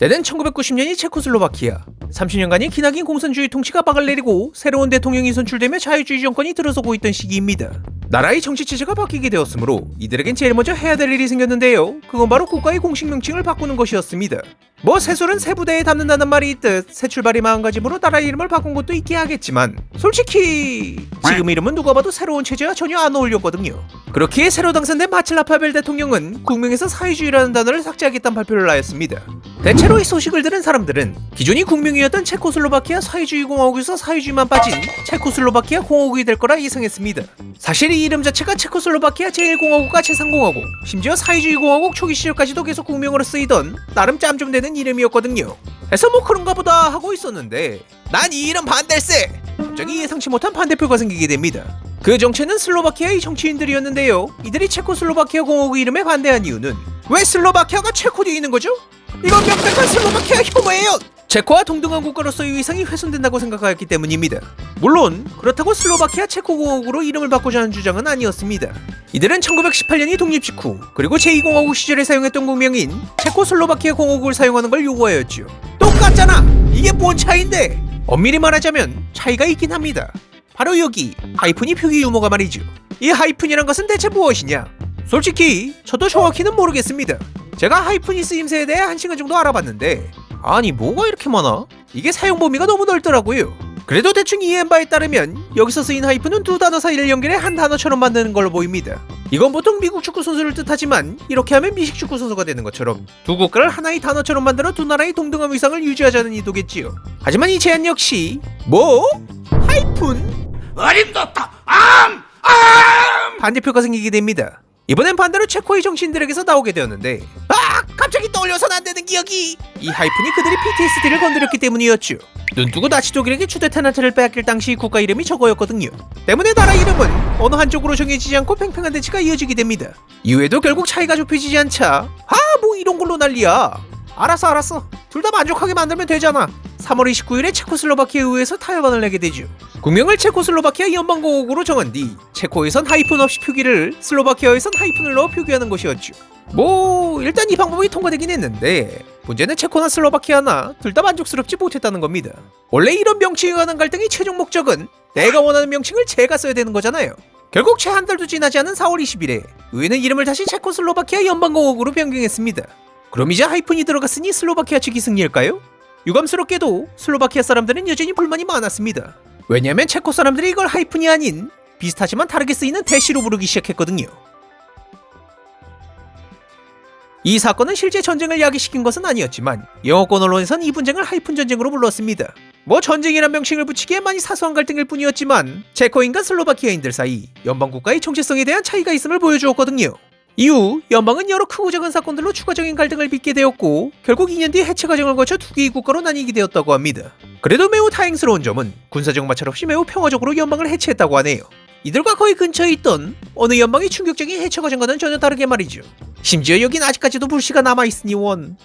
때는 1990년이 체코슬로바키아. 30년간의 기나긴 공산주의 통치가 박을 내리고 새로운 대통령이 선출되며 자유주의 정권이 들어서고 있던 시기입니다. 나라의 정치 체제가 바뀌게 되었으므로 이들에겐 제일 먼저 해야 될 일이 생겼는데요. 그건 바로 국가의 공식 명칭을 바꾸는 것이었습니다. 뭐 새술은 새 부대에 담는다는 말이 있듯 새 출발이 마음가짐으로 나라 이름을 바꾼 것도 있게 하겠지만 솔직히 지금 이름은 누가 봐도 새로운 체제와 전혀 안 어울렸거든요. 그렇기에 새로 당선된 바칠라 파벨 대통령은 국명에서 사회주의라는 단어를 삭제하겠다는 발표를 하였습니다. 대체로 이 소식을 들은 사람들은 기존이 국명이었던 체코슬로바키아 사회주의 공화국에서 사회주의만 빠진 체코슬로바키아 공화국이 될 거라 예상했습니다. 사실 이 이름 자체가 체코슬로바키아 제1공화국과 제3공화국, 심지어 사회주의 공화국 초기 시절까지도 계속 국명으로 쓰이던 나름 짬 좀 되는 이름이었거든요. 해서 뭐 그런가 보다 하고 있었는데 난 이 이름 반댈세! 갑자기 예상치 못한 반대표가 생기게 됩니다. 그 정체는 슬로바키아의 정치인들이었는데요. 이들이 체코슬로바키아 공화국 이름에 반대한 이유는 왜 슬로바키아가 체코 뒤에 있는 거죠? 이건 명백한 슬로바키아 혐오예요! 체코와 동등한 국가로서의 위상이 훼손된다고 생각하였기 때문입니다. 물론 그렇다고 슬로바키아 체코공화국으로 이름을 바꾸자는 주장은 아니었습니다. 이들은 1918년이 독립 직후 그리고 제2공화국 시절에 사용했던 국명인 체코슬로바키아 공화국을 사용하는 걸 요구하였죠. 똑같잖아! 이게 뭔 차이인데? 엄밀히 말하자면 차이가 있긴 합니다. 바로 여기 하이픈이 표기 유머가 말이죠. 이 하이픈이란 것은 대체 무엇이냐? 솔직히 저도 정확히는 모르겠습니다. 제가 하이픈이 쓰임새에 대해 한 시간 정도 알아봤는데 아니 뭐가 이렇게 많아? 이게 사용 범위가 너무 넓더라고요. 그래도 대충 이해한 바에 따르면 여기서 쓰인 하이픈은 두 단어 사이를 연결해 한 단어처럼 만드는 걸로 보입니다. 이건 보통 미국 축구 선수를 뜻하지만 이렇게 하면 미식 축구 선수가 되는 것처럼 두 국가를 하나의 단어처럼 만들어 두 나라의 동등한 위상을 유지하자는 의도겠지요. 하지만 이 제안 역시 뭐? 하이픈? 어림도다 암! 암! 반대표가 생기게 됩니다. 이번엔 반대로 체코의 정치인들에게서 나오게 되었는데 아! 갑자기 떠올려선 안 되는 기억이! 이 하이픈이 그들이 PTSD를 건드렸기 때문이었죠. 눈뜨고 나치 독일에게 주대테나트를 빼앗길 당시 국가 이름이 저거였거든요. 때문에 나라 이름은 어느 한쪽으로 정해지지 않고 팽팽한 대치가 이어지게 됩니다. 이후에도 결국 차이가 좁혀지지 않자 아 뭐 이런 걸로 난리야. 알았어 알았어. 둘 다 만족하게 만들면 되잖아. 3월 29일에 체코슬로바키아 의회에서 타협안을 내게 되죠. 국명을 체코슬로바키아 연방공화국으로 정한 뒤 체코에선 하이픈 없이 표기를 슬로바키아에선 하이픈을 넣어 표기하는 것이었죠. 뭐 일단 이 방법이 통과되긴 했는데 문제는 체코나 슬로바키아나 둘 다 만족스럽지 못했다는 겁니다. 원래 이런 명칭에 관한 갈등의 최종 목적은 내가 원하는 명칭을 제가 써야 되는 거잖아요. 결국 채 한 달도 지나지 않은 4월 20일에 의회는 이름을 다시 체코슬로바키아 연방공화국으로 변경했습니다. 그럼 이제 하이픈이 들어갔으니 슬로바키아 측이 승리일까요? 유감스럽게도 슬로바키아 사람들은 여전히 불만이 많았습니다. 왜냐하면 체코 사람들이 이걸 하이픈이 아닌 비슷하지만 다르게 쓰이는 대시로 부르기 시작했거든요. 이 사건은 실제 전쟁을 야기시킨 것은 아니었지만 영어권 언론에선 이 분쟁을 하이픈 전쟁으로 불렀습니다. 뭐 전쟁이란 명칭을 붙이기에 많이 사소한 갈등일 뿐이었지만 체코인과 슬로바키아인들 사이 연방 국가의 정체성에 대한 차이가 있음을 보여주었거든요. 이후 연방은 여러 크고 작은 사건들로 추가적인 갈등을 빚게 되었고 결국 2년 뒤 해체 과정을 거쳐 두 개의 국가로 나뉘게 되었다고 합니다. 그래도 매우 다행스러운 점은 군사적 마찰 없이 매우 평화적으로 연방을 해체했다고 하네요. 이들과 거의 근처에 있던 어느 연방의 충격적인 해체 과정과는 전혀 다르게 말이죠. 심지어 여긴 아직까지도 불씨가 남아있으니 원.